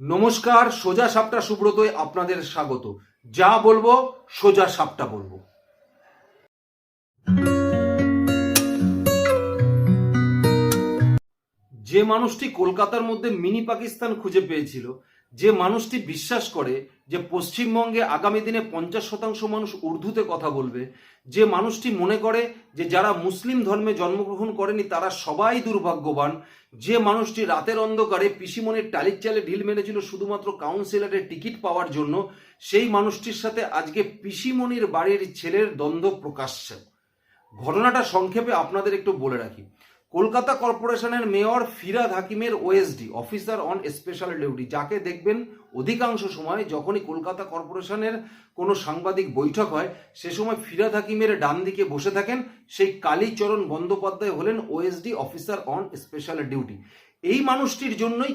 নমস্কার, সোজা সাপটা সুব্রতয় আপনাদের স্বাগত। যা বলব, সোজা সাপটা বলব। যে মানুষটি কলকাতার মধ্যে মিনি পাকিস্তান খুঁজে পেয়েছিল, যে মানুষটি বিশ্বাস করে যে পশ্চিমবঙ্গে আগামী দিনে পঞ্চাশ শতাংশ মানুষ উর্দুতে কথা বলবে, যে মানুষটি মনে করে যে যারা মুসলিম ধর্মে জন্মগ্রহণ করেনি তারা সবাই দুর্ভাগ্যবান, যে মানুষটি রাতের অন্ধকারে পিসিমনের টালির চালে ঢিল মেরেছিল শুধুমাত্র কাউন্সিলরের টিকিট পাওয়ার জন্য, সেই মানুষটির সাথে আজকে পিসিমনির বাড়ির ছেলের দ্বন্দ্ব প্রকাশ্যে। ঘটনাটা সংক্ষেপে আপনাদের একটু বলে রাখি। কলকাতা কর্পোরেশনের মেয়র ফিরাদ হাকিমের OSD officer on special duty যাকে দেখবেন অধিকাংশ সময় যখনই কলকাতা কর্পোরেশনের কোনো সাংবাদিক বৈঠক হয়, সে সময় ফিরাদ হাকিমের ডান দিকে বসে থাকেন সেই কালীচরণ বন্দ্যোপাধ্যায় হলেন OSD officer on special duty এই মানুষটির জন্যই,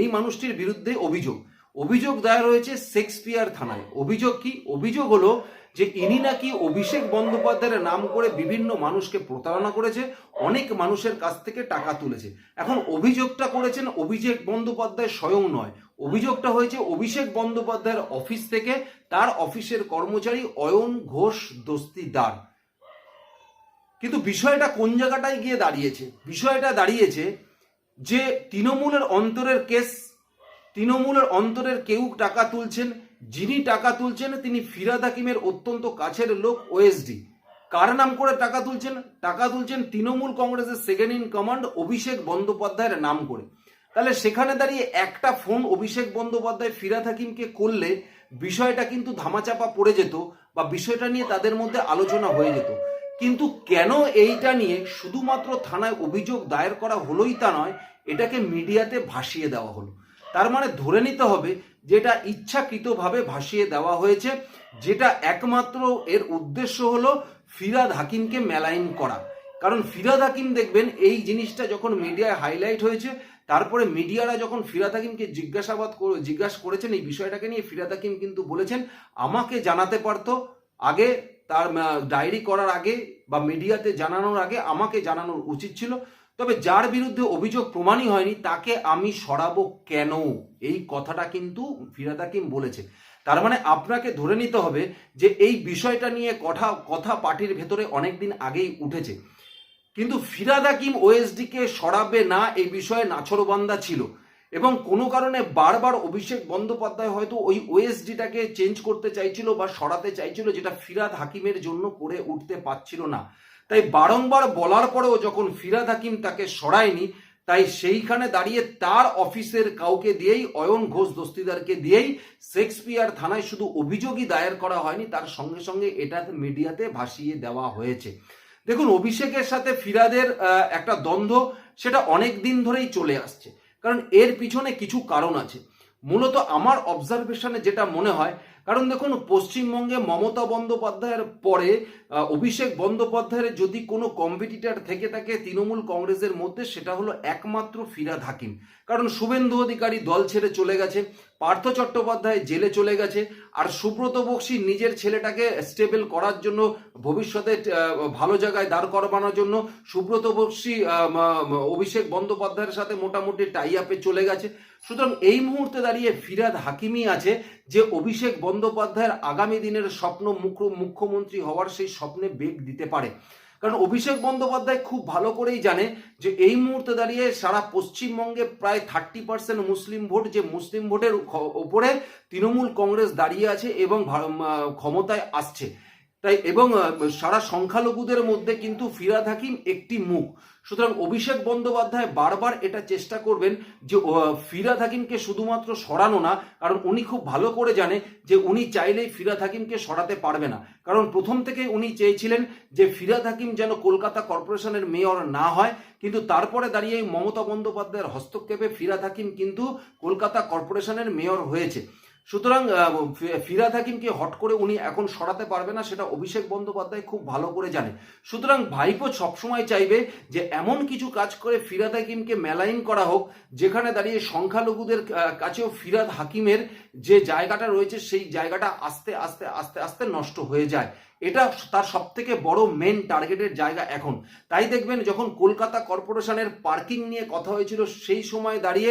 এই মানুষটির বিরুদ্ধে অভিযোগ। অভিযোগ দায়ের হয়েছে শেক্সপিয়ার থানায়। অভিযোগ কি? অভিযোগ হলো যে ইনি নাকি অভিষেক বন্দ্যোপাধ্যায়ের নাম করে বিভিন্ন মানুষকে প্রতারণা করেছে, অনেক মানুষের কাছ থেকে টাকা তুলেছে। এখন অভিযোগটা করেছেন অভিষেক বন্দ্যোপাধ্যায় স্বয়ং নয়। অভিযোগটা হয়েছে অভিষেক বন্দ্যোপাধ্যায়ের অফিস থেকে তার অফিসের কর্মচারী অয়ন ঘোষ দস্তিদার। কিন্তু বিষয়টা কোন জায়গাটায় গিয়ে দাঁড়িয়েছে? বিষয়টা দাঁড়িয়েছে যে তৃণমূলের অন্তরের কেস তৃণমূলের অন্তরের কেউ টাকা তুলছেন, যিনি টাকা তুলছেন তিনি ফিরাদ হাকিমের অত্যন্ত কাছের লোক ওএসডি কার নাম করে টাকা তুলছেন? টাকা তুলছেন তৃণমূল কংগ্রেসের সেকেন্ড ইন কমান্ড অভিষেক বন্দ্যোপাধ্যায়ের নাম করে। তাহলে সেখানে দাঁড়িয়ে একটা ফোন অভিষেক বন্দ্যোপাধ্যায় ফিরাদ হাকিমকে করলে বিষয়টা কিন্তু ধামাচাপা পড়ে যেত বা বিষয়টা নিয়ে তাদের মধ্যে আলোচনা হয়ে যেত। কিন্তু কেন এইটা নিয়ে শুধুমাত্র থানায় অভিযোগ দায়ের করা হলোই তা নয়, এটাকে মিডিয়াতে ভাসিয়ে দেওয়া হলো। তার মানে ধরে নিতে হবে যেটা ইচ্ছাকৃতভাবে ভাসিয়ে দেওয়া হয়েছে, যেটা একমাত্র এর উদ্দেশ্য হলো ফিরাদ হাকিমকে মেলাইন করা। কারণ ফিরাদ হাকিম দেখবেন, এই জিনিসটা যখন মিডিয়ায় হাইলাইট হয়েছে, তারপরে মিডিয়ারা যখন ফিরাদ হাকিমকে জিজ্ঞাসাবাদ জিজ্ঞাসা করেছেন, এই বিষয়টাকে নিয়ে ফিরাদ হাকিম কিন্তু বলেছেন, আমাকে জানাতে পারতো, আগে তার ডায়েরি করার আগে বা মিডিয়াতে জানানোর আগে আমাকে জানানোর উচিত ছিল। তবে যার বিরুদ্ধে অভিযোগ প্রমাণই হয়নি, তাকে আমি সরাবো কেন? এই কথাটা কিন্তু ফিরাদ হাকিম বলেছে। তার মানে আপনাকে ধরে নিতে হবে যে এই বিষয়টা নিয়ে কথা কথা পার্টির ভেতরে অনেক দিন আগেই উঠেছে। কিন্তু ফিরাদ হাকিম ওএসডিকে সরাবে না, এই বিষয়ে নাছরবান্দা ছিল। এবং কোনো কারণে বারবার অভিষেক বন্দ্যোপাধ্যায় হয়তো ওই ওএসডিটাকে চেঞ্জ করতে চাইছিল বা সরাতে চাইছিল, যেটা ফিরাদ হাকিমের জন্য করে উঠতে পারছিল না। তাই বারংবার বলার পরেও যখন ফিরাদ হাকিম তাকে সরায়নি, তাই সেইখানে দাঁড়িয়ে তার অফিসের কাউকে দিয়েই, অয়ন ঘোষ দস্তিদারকে দিয়েই শেক্সপিয়ার থানায় শুধু অভিযোগই দায়ের করা হয়নি, তার সঙ্গে সঙ্গে এটা মিডিয়াতে ভাসিয়ে দেওয়া হয়েছে। দেখুন, অভিষেকের সাথে ফিরাদের একটা দ্বন্দ্ব, সেটা অনেক দিন ধরেই চলে আসছে। কারণ এর পিছনে কিছু কারণ আছে। মূলত আমার অবজারভেশনে যেটা মনে হয় কারণ দেখুন, পশ্চিমবঙ্গে মমতা বন্দ্যোপাধ্যায়ের পরে অভিষেক বন্দ্যোপাধ্যায়ের যদি কোনো কম্পিটিটার থেকে থাকে তৃণমূল কংগ্রেসের মধ্যে, সেটা হলো একমাত্র ফিরাদ হাকিম। কারণ শুভেন্দু অধিকারী দল ছেড়ে চলে গেছে পার্থ চট্টোপাধ্যায় জেলে চলে গেছে। আর সুব্রত বক্সি নিজের ছেলেটাকে স্টেবল করার জন্য, ভবিষ্যতে ভালো জায়গায় দাঁড় করবানোর জন্য সুব্রত বক্সি অভিষেক বন্দ্যোপাধ্যায়ের সাথে মোটামুটি টাই আপে চলে গেছে। সুতরাং এই মুহূর্তে দাঁড়িয়ে ফিরাদ হাকিমই আছে যে অভিষেক বন্দ্যোপাধ্যায়ের আগামী দিনের স্বপ্ন মুখ্যমন্ত্রী হওয়ার সেই স্বপ্নে বেগ দিতে পারে। কারণ অভিষেক বন্দ্যোপাধ্যায় খুব ভালো করেই জানে যে এই মুহূর্তে দাঁড়িয়ে সারা পশ্চিমবঙ্গে প্রায় থার্টি পার্সেন্ট মুসলিম ভোট, যে মুসলিম ভোটের ওপরে তৃণমূল কংগ্রেস দাঁড়িয়ে আছে এবং ক্ষমতায় আসছে। তাই এবং সারা সংখ্যালঘুদের মধ্যে কিন্তু ফিরাদ হাকিম একটি মুখ। সুতরাং অভিষেক বন্দ্যোপাধ্যায় বারবার এটা চেষ্টা করবেন যে ফিরাদ হাকিমকে শুধুমাত্র সরানো না, কারণ উনি খুব ভালো করে জানে যে উনি চাইলেই ফিরাদ হাকিমকে সরাতে পারবে না। কারণ প্রথম থেকে উনি চেয়েছিলেন যে ফিরাদ হাকিম যেন কলকাতা কর্পোরেশনের মেয়র না হয়, কিন্তু তারপরে দাঁড়িয়ে মমতা বন্দ্যোপাধ্যায়ের হস্তক্ষেপে ফিরাদ হাকিম কিন্তু কলকাতা কর্পোরেশনের মেয়র হয়েছে। সুতরাং ফিরাদ হাকিমকে হট করে উনি এখন সরাতে পারবে না, সেটা অভিষেক বন্দ্যোপাধ্যায় খুব ভালো করে জানে। সুতরাং ভাইপো সবসময় চাইবে যে এমন কিছু কাজ করে ফিরাদ হাকিমকে মেলাইন করা হোক, যেখানে দাঁড়িয়ে সংখ্যালঘুদের কাছেও ফিরাদ হাকিমের যে জায়গাটা রয়েছে, সেই জায়গাটা আস্তে আস্তে আস্তে আস্তে নষ্ট হয়ে যায়। এটা তার সব থেকে বড় মেন টার্গেটের জায়গা এখন। তাই দেখবেন যখন কলকাতা কর্পোরেশনের পার্কিং নিয়ে কথা হয়েছিল, সেই সময় দাঁড়িয়ে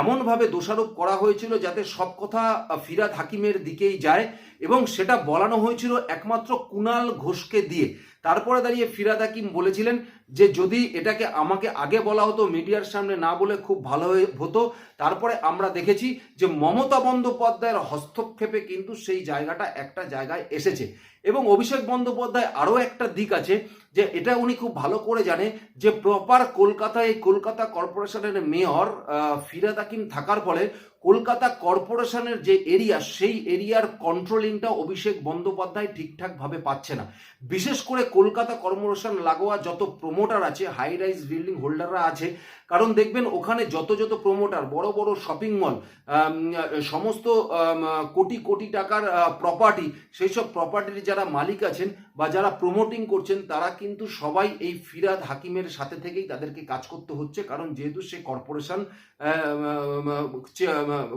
এমনভাবে দোষারোপ করা হয়েছিল যাতে সব কথা ফিরাদ হাকিমের দিকেই যায় এবং সেটা বলানো হয়েছিল একমাত্র কুনাল ঘোষকে দিয়ে। তারপরে দাঁড়িয়ে ফিরাদ হাকিম বলেছিলেন যে যদি এটাকে আমাকে আগে বলা হতো মিডিয়ার সামনে না বলে খুব ভালো হতো, তারপরে আমরা দেখেছি যে মমতা বন্দ্যোপাধ্যায়ের হস্তক্ষেপে কিন্তু সেই জায়গাটা একটা জায়গায় এসেছে। এবং অভিষেক বন্দ্যোপাধ্যায় আরও একটা দিক আছে যে এটা উনি খুব ভালো করে জানে যে প্রপার কলকাতায় এই কলকাতা কর্পোরেশনের মেয়র ফিরাদ হাকিম থাকার ফলে কলকাতা কর্পোরেশনের যে এরিয়া সেই এরিয়ার কন্ট্রোলিংটা অভিষেক বন্দ্যোপাধ্যায় ঠিকঠাকভাবে পাচ্ছে না। বিশেষ করে কলকাতা কর্পোরেশন লাগোয়া যত প্রমোটার আছে হাই রাইজ বিল্ডিং হোল্ডাররা আছে। কারণ দেখবেন, ওখানে যত যত প্রমোটার বড় বড় শপিং মল সমস্ত কোটি কোটি টাকার প্রপার্টি সেই সব প্রপার্টির যারা মালিক আছেন বা যারা প্রমোটিং করছেন, তারা কিন্তু সবাই এই ফিরাদ হাকিমের সাথে থেকেই তাদেরকে কাজ করতে হচ্ছে। কারণ যেহেতু সে কর্পোরেশন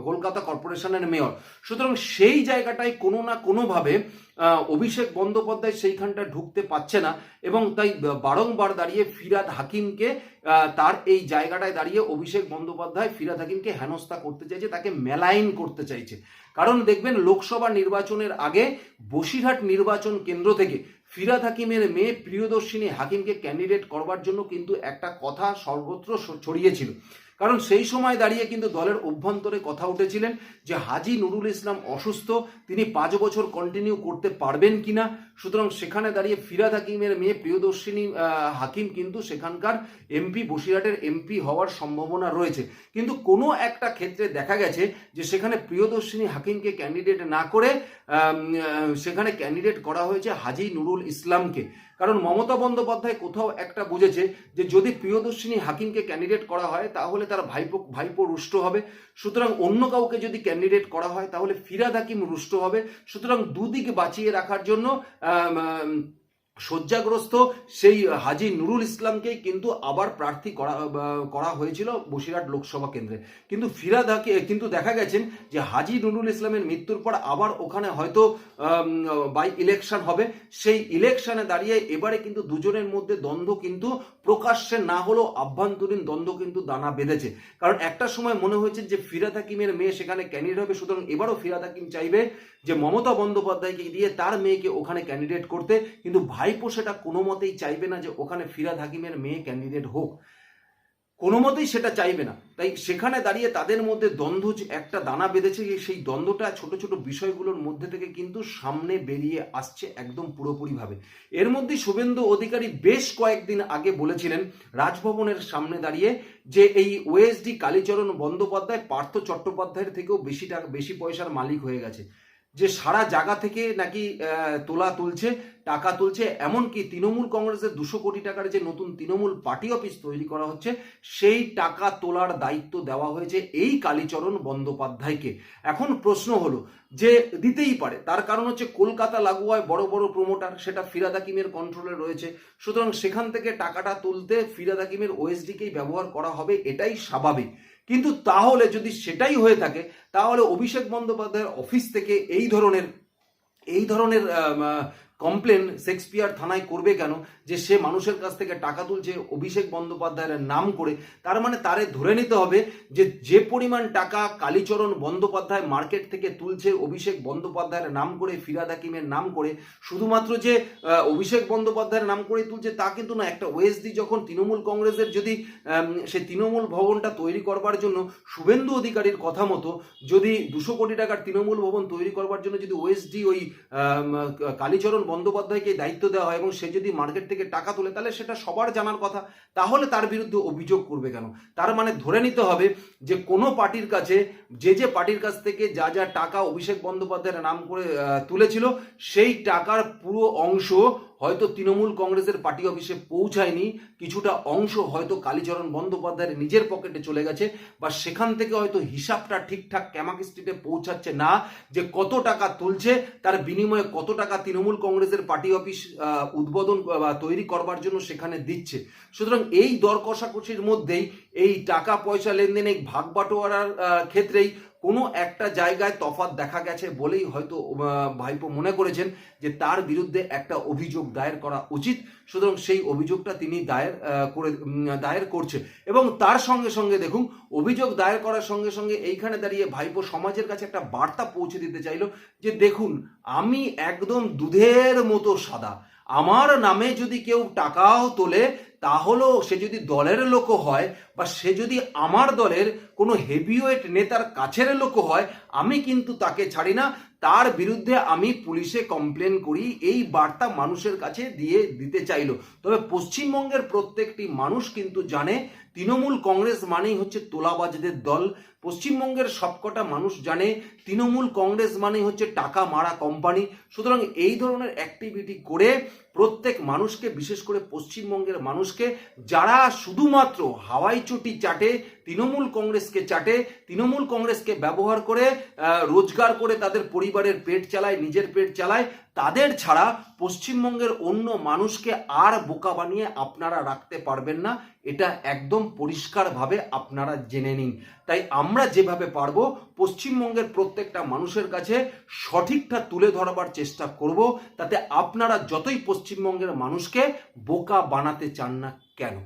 কলকাতা কর্পোরেশনের মেয়র সুতরাং সেই জায়গাটায় কোনো না কোনোভাবে অভিষেক বন্দ্যোপাধ্যায় সেইখানটা ঢুকতে পারছে না এবং তাই বারংবার দাঁড়িয়ে ফিরাদ হাকিমকে তার এই জায়গাটায় দাঁড়িয়ে অভিষেক বন্দ্যোপাধ্যায় ফিরাদ হাকিমকে হেনস্থা করতে চাইছে, তাকে মেলাইন করতে চাইছে। কারণ দেখবেন লোকসভা নির্বাচনের আগে বসিরহাট নির্বাচন কেন্দ্র থেকে ফিরাদ হাকিমের মেয়ে প্রিয়দর্শিনী হাকিমকে ক্যান্ডিডেট করবার জন্য কিন্তু একটা কথা সর্বত্র ছড়িয়েছিল। কারণ সেই সময় দাঁড়িয়ে কিন্তু দলের অভ্যন্তরে কথা উঠেছিলেন যে হাজি নুরুল ইসলাম অসুস্থ, তিনি পাঁচ বছর কন্টিনিউ করতে পারবেন কিনা। সুতরাং সেখানে দাঁড়িয়ে ফিরাদ হাকিমের মেয়ে প্রিয়দর্শিনী হাকিম কিন্তু সেখানকার এমপি বসিরহাটের এমপি হওয়ার সম্ভাবনা রয়েছে। কিন্তু কোনো একটা ক্ষেত্রে দেখা গেছে যে সেখানে প্রিয়দর্শিনী হাকিমকে ক্যান্ডিডেট না করে সেখানে ক্যান্ডিডেট করা হয়েছে হাজি নুরুল ইসলামকে। কারণ মমতা বন্দ্যোপাধ্যায় কোথাও একটা বুঝেছে যে যদি প্রিয়দর্শিনী হাকিমকে ক্যান্ডিডেট করা হয়, তাহলে তার ভাইপো ভাইপো রুষ্ট হবে। সুতরাং অন্য কাউকে যদি ক্যান্ডিডেট করা হয়, তাহলে ফিরাদ হাকিম রুষ্ট হবে। সুতরাং দুদিক বাঁচিয়ে রাখার জন্য শয্যাগ্রস্ত সেই হাজি নুরুল ইসলামকেই কিন্তু আবার প্রার্থী করা করা হয়েছিল বসিরহাট লোকসভা কেন্দ্রে। কিন্তু ফিরাদ হাকি, কিন্তু দেখা গেছেন যে হাজি নুরুল ইসলামের মৃত্যুর পর আবার ওখানে হয়তো বাই ইলেকশন হবে। সেই ইলেকশনে দাঁড়িয়ে এবারে কিন্তু দুজনের মধ্যে দ্বন্দ্ব কিন্তু প্রকাশ্যে না হলেও আভ্যন্তরীণ দ্বন্দ্ব কিন্তু দানা বেঁধেছে। কারণ একটা সময় মনে হয়েছে যে ফিরাদ হাকিমের মেয়ে সেখানে ক্যান্ডিডেট হবে, সুতরাং এবারও ফিরাদ হাকিম চাইবে যে মমতা বন্দ্যোপাধ্যায়কে দিয়ে তার মেয়েকে ওখানে ক্যান্ডিডেট করতে। কিন্তু ভাইপো সেটা কোনো মতেই চাইবে না যে ওখানে ফিরাদ হাকিমের মেয়ে ক্যান্ডিডেট হোক। কোনো মতেই সেটা চাইবে না। তাই সেখানে দাঁড়িয়ে তাদের মধ্যে দ্বন্দ্ব একটা দানা বেঁধেছে সেই দ্বন্দ্বটা ছোট ছোট বিষয়গুলোর মধ্যে থেকে কিন্তু সামনে বেরিয়ে আসছে একদম পুরোপুরিভাবে। এর মধ্যে শুভেন্দু অধিকারী বেশ কয়েকদিন আগে বলেছিলেন, রাজভবনের সামনে দাঁড়িয়ে যে এই ওএসডি কালীচরণ বন্দ্যোপাধ্যায়, পার্থ চট্টোপাধ্যায়ের থেকেও বেশি টাকা, বেশি পয়সার মালিক হয়ে গেছে। যে সারা জায়গা থেকে নাকি তোলা তুলছে, টাকা তুলছে, এমনকি তৃণমূল কংগ্রেসের দুশো কোটি টাকার যে নতুন তৃণমূল পার্টি অফিস তৈরি করা হচ্ছে, সেই টাকা তোলার দায়িত্ব দেওয়া হয়েছে এই কালীচরণ বন্দ্যোপাধ্যায়কে। এখন প্রশ্ন হলো যে দিতেই পারে, তার কারণ হচ্ছে কলকাতা লাগোয়ায় বড় বড় প্রমোটার সেটা ফিরাদ হাকিমের কন্ট্রোলে রয়েছে। সুতরাং সেখান থেকে টাকাটা তুলতে ফিরাদ হাকিমের ওএসডিকেই ব্যবহার করা হবে, এটাই স্বাভাবিক। কিন্তু তাহলে যদি সেটাই হয়ে থাকে, তাহলে অভিষেক বন্দ্যোপাধ্যায়ের অফিস থেকে এই ধরনের এই ধরনের কমপ্লেন শেক্সপিয়ার থানায় করবে কেন? যে সে মানুষের কাছ থেকে টাকা তুলছে অভিষেক বন্দ্যোপাধ্যায়ের নাম করে, তার মানে তারে ধরে নিতে হবে যে যে পরিমাণ টাকা কালীচরণ বন্দ্যোপাধ্যায় মার্কেট থেকে তুলছে অভিষেক বন্দ্যোপাধ্যায়ের নাম করে, ফিরাদ হাকিমের নাম করে, শুধুমাত্র যে অভিষেক বন্দ্যোপাধ্যায়ের নাম করে তুলছে তা কিন্তু না, একটা ওএসডি যখন তৃণমূল কংগ্রেসের যদি সে তৃণমূল ভবনটা তৈরি করবার জন্য শুভেন্দু অধিকারীর কথা মতো, যদি দুশো কোটি টাকার তৃণমূল ভবন তৈরি করবার জন্য যদি ওএসডি ওই কালীচরণ বন্দ্যোপাধ্যায়কে দায়িত্ব দেওয়া হয় এবং সে যদি মার্কেট থেকে টাকা তোলে, তাহলে সেটা সবার জানার কথা। তাহলে তার বিরুদ্ধে অভিযোগ করবে কেন? তার মানে ধরে নিতে হবে যে কোনো পার্টির কাছে, যে যে পার্টির কাছ থেকে যা যা টাকা অভিষেক বন্দ্যোপাধ্যায়ের নাম করে তুলেছিল, সেই টাকার পুরো অংশ হয়তো তৃণমূল কংগ্রেসের পার্টি অফিসে পৌঁছায়নি, কিছুটা অংশ হয়তো কালীচরণ বন্দ্যোপাধ্যায়ের নিজের পকেটে চলে গেছে বা সেখান থেকে হয়তো হিসাবটা ঠিকঠাক ক্যামাক স্ট্রিটে পৌঁছাচ্ছে না, যে কত টাকা তুলছে, তার বিনিময়ে কত টাকা তৃণমূল কংগ্রেসের পার্টি অফিস উদ্বোধন বা তৈরি করবার জন্য সেখানে দিচ্ছে। সুতরাং এই দর কষাকষির মধ্যেই এই টাকা পয়সা লেনদেন ভাগ বাটোয়ারার ক্ষেত্রেই কোনো একটা জায়গায় তফাৎ দেখা গেছে বলেই হয়তো ভাইপো মনে করেছেন যে তার বিরুদ্ধে একটা অভিযোগ দায়ের করা উচিত। সুতরাং সেই অভিযোগটা তিনি দায়ের করে দায়ের করছে। এবং তার সঙ্গে সঙ্গে দেখুন, অভিযোগ দায়ের করার সঙ্গে সঙ্গে এইখানে দাঁড়িয়ে ভাইপো সমাজের কাছে একটা বার্তা পৌঁছে দিতে চাইলো যে দেখুন, আমি একদম দুধের মতো সাদা। আমার নামে যদি কেউ টাকাও তোলে তাহলেও সে যদি দলের লোক হয় বা সে যদি আমার দলের কোনো হেভিওয়েট নেতার কাছের লোক হয়, আমি কিন্তু তাকে ছাড়ি না। তার বিরুদ্ধে আমি পুলিশে কমপ্লেন করি, এই বার্তা মানুষের কাছে দিয়ে দিতে চাইল। তবে পশ্চিমবঙ্গের প্রত্যেকটি মানুষ কিন্তু জানে, তৃণমূল কংগ্রেস মানেই হচ্ছে তোলাবাজদের দল। পশ্চিমবঙ্গের সবকটা মানুষ জানে তৃণমূল কংগ্রেস মানেই হচ্ছে টাকা মারা কোম্পানি। সুতরাং এই ধরনের অ্যাক্টিভিটি করে প্রত্যেক মানুষকে, বিশেষ করে পশ্চিমবঙ্গের মানুষকে, যারা শুধুমাত্র হাওয়াই চটি চাটে তৃণমূল কংগ্রেসকে চাটে, তৃণমূল কংগ্রেসকে ব্যবহার করে রোজগার করে তাদের পরিবারের পেট চালায়, নিজের পেট চালায়, তাদের ছাড়া পশ্চিমবঙ্গের অন্য মানুষকে আর বোকা বানিয়ে আপনারা রাখতে পারবেন না। এটা একদম পরিষ্কারভাবে আপনারা জেনে নিন। তাই আমরা যেভাবে পারব, পশ্চিমবঙ্গের প্রত্যেকটা মানুষের কাছে সঠিকটা তুলে ধরবার চেষ্টা করব, তাতে আপনারা যতই পশ্চিমবঙ্গের মানুষকে বোকা বানাতে চান না কেন।